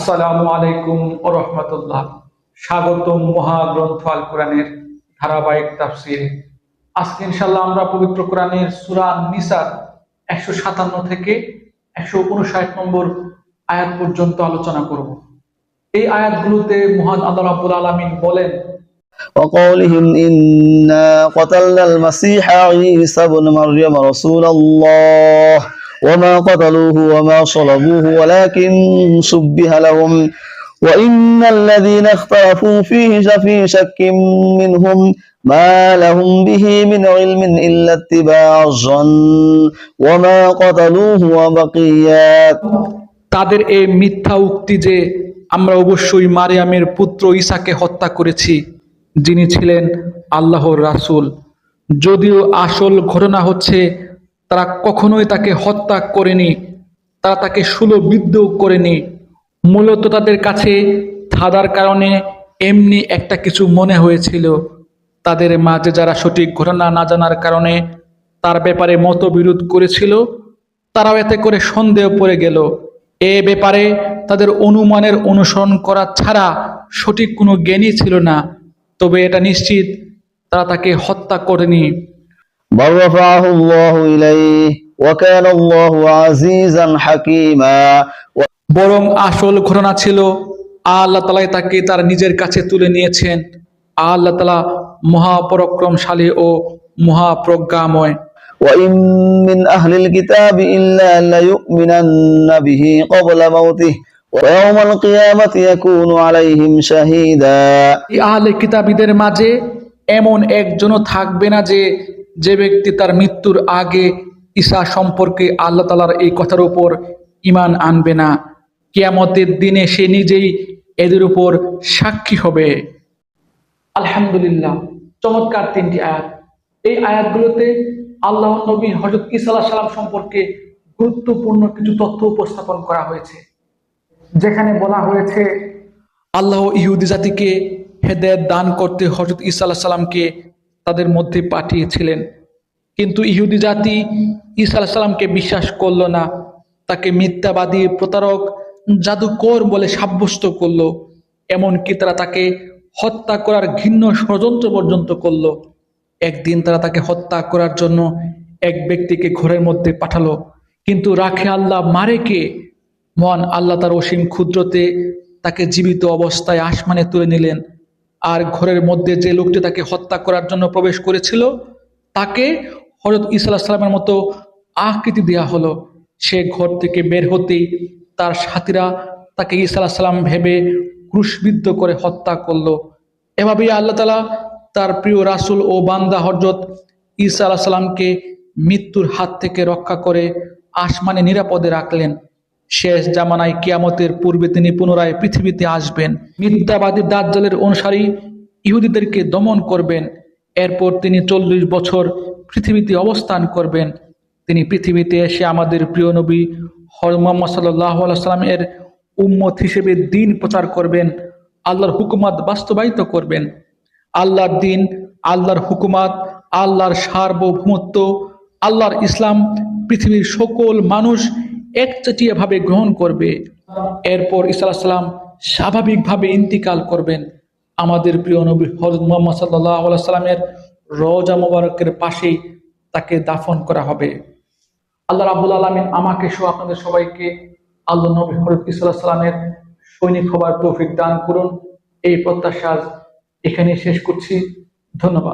আসসালামু আলাইকুম ও রহমতুল্লাহ স্বাগতম মহাগ্রন্থ আল কোরআনের ধারাবাহিক তাফসির আজকে ইনশাল্লাহ আমরা পবিত্র কোরআনের সুরা নিসার একশো সাতান্ন থেকে একশো উনষাট নম্বর আয়াত পর্যন্ত আলোচনা করব এই আয়াতগুলোতে মহান আল্লাহ রাব্বুল আলামিন বলেন وقولهم إنا قتلنا المسيح عيسى بن مريم رسول الله وما قتلوه وما صلبوه ولكن شبه لهم وإن الذين اختلفوا فيه لفي شك منهم ما لهم به من علم إلا اتباع الظن وما قتلوه وبقيات তাদের এই মিথ্যা উক্তি যে আমরা অবশ্যই মারিয়ামের পুত্র ঈসাকে হত্যা করেছি যিনি ছিলেন আল্লাহর রাসূল যদিও আসল ঘটনা হচ্ছে তারা কখনোই তাকে হত্যা করেনি, তারা তাকে সুলবিদ্ধ করেনি। মূলত তাদের কাছে ধাঁধার কারণে এমনি একটা কিছু মনে হয়েছিল। তাদের মাঝে যারা সঠিক ঘটনা না জানার কারণে তার ব্যাপারে মতবিরোধ করেছিল, তারাও এতে করে সন্দেহ পড়ে গেল। এ ব্যাপারে তাদের অনুমানের অনুসরণ করা ছাড়া সঠিক কোনো জ্ঞানই ছিল না, তবে এটা নিশ্চিত তারা তাকে হত্যা করেনি। بل رفعه الله إليه وكان الله عزيزا حكيما বরং আসল ঘটনা ছিল আল্লাহ তালাই তাকে তার নিজের কাছে তুলে নিয়েছেন আল্লাহ তালা মহাপরাক্রমশালী ও মহাপ্রজ্ঞাময় وإن من أهل الكتاب إلا ليؤمنن به قبل موته ويوم القيامة يكون عليهم شهيدا এই আহলে কিতাবীদের মাঝে এমন একজনও থাকবে না যে যে ব্যক্তি তার মৃত্যুর আগে ঈশা সম্পর্কে আল্লাহ তালার এই কথার উপর ইমান আনবে না, কেয়ামতের দিনে সে নিজেই এদের উপর সাক্ষী হবে। আলহামদুলিল্লাহ, চমৎকার তিনটি আয়াত। এই আয়াতগুলোতে আল্লাহ নবী হজরত ইসা সালাম সম্পর্কে গুরুত্বপূর্ণ কিছু তথ্য উপস্থাপন করা হয়েছে, যেখানে বলা হয়েছে, আল্লাহ ইহুদি জাতিকে হেদায়ত দান করতে হজরত ইসা আল্লাহ সাল্লামকে তাদের মধ্যে পাঠিয়েছিলেন। কিন্তু ইহুদি জাতি ঈসা আলাহ সাল্লামকে বিশ্বাস করল না। তাকে মিথ্যাবাদী প্রতারক জাদুকর বলে সাব্যস্ত করল। এমনকি তারা তাকে হত্যা করার ঘৃণ্য ষড়যন্ত্র পর্যন্ত করল। একদিন তারা তাকে হত্যা করার জন্য এক ব্যক্তিকে ঘরের মধ্যে পাঠালো। কিন্তু রাখে আল্লাহ মারে কে? মহান আল্লাহ তার অসীম ক্ষুদ্রতে তাকে জীবিত অবস্থায় আসমানে তুলে নিলেন। আর ঘরের মধ্যে যে লোকটি তাকে হত্যা করার জন্য প্রবেশ করেছিল, তাকে হজরত ইসা মতো আকৃতি দেওয়া হলো সে ঘর থেকে বের হতেই তার সাথীরা তাকে ইসা সালাম ভেবে ক্রুশবিদ্ধ করে হত্যা করল। এভাবেই আল্লাহ তালা তার প্রিয় রাসূল ও বান্দা হজরত ঈসা আলাহ সাল্লামকে মৃত্যুর হাত থেকে রক্ষা করে আসমানে নিরাপদে রাখলেন। শেষ জামানায় কিয়ামতের পূর্বে তিনি পুনরায় পৃথিবীতে আসবেন। মিথ্যাবাদী দাজ্জালের অনুসারী ইহুদিদেরকে দমন করবেন। এরপর তিনি চল্লিশ বছর পৃথিবীতে অবস্থান করবেন। তিনি পৃথিবীতে এসে আমাদের প্রিয় নবী হর মোহাম্মদ সাল্লাহ সাল্লামের উম্মত হিসেবে দিন প্রচার করবেন, আল্লাহর হুকুমাত বাস্তবায়িত করবেন। আল্লাহর দিন, আল্লাহর হুকুমাত, আল্লাহর সার্বভৌমত্ব, আল্লাহর ইসলাম পৃথিবীর সকল মানুষ একচাটিয়াভাবে গ্রহণ করবে। এরপর ইসা সাল্লাম স্বাভাবিকভাবে ইন্তিকাল করবেন। আমাদের প্রিয় নবী হজরত মোহাম্মদ সাল্লামের রওজা মোবারকের পাশেই তাকে দাফন করা হবে। আল্লাহ রাবুল আলমিন আমাকে সহ আপনাদের সবাইকে আল্লাহ নবী হরত ইসাল্লাহ সাল্লামের সৈনিক হবার তৌফিক দান করুন। এই প্রত্যাশা এখানে শেষ করছি। ধন্যবাদ।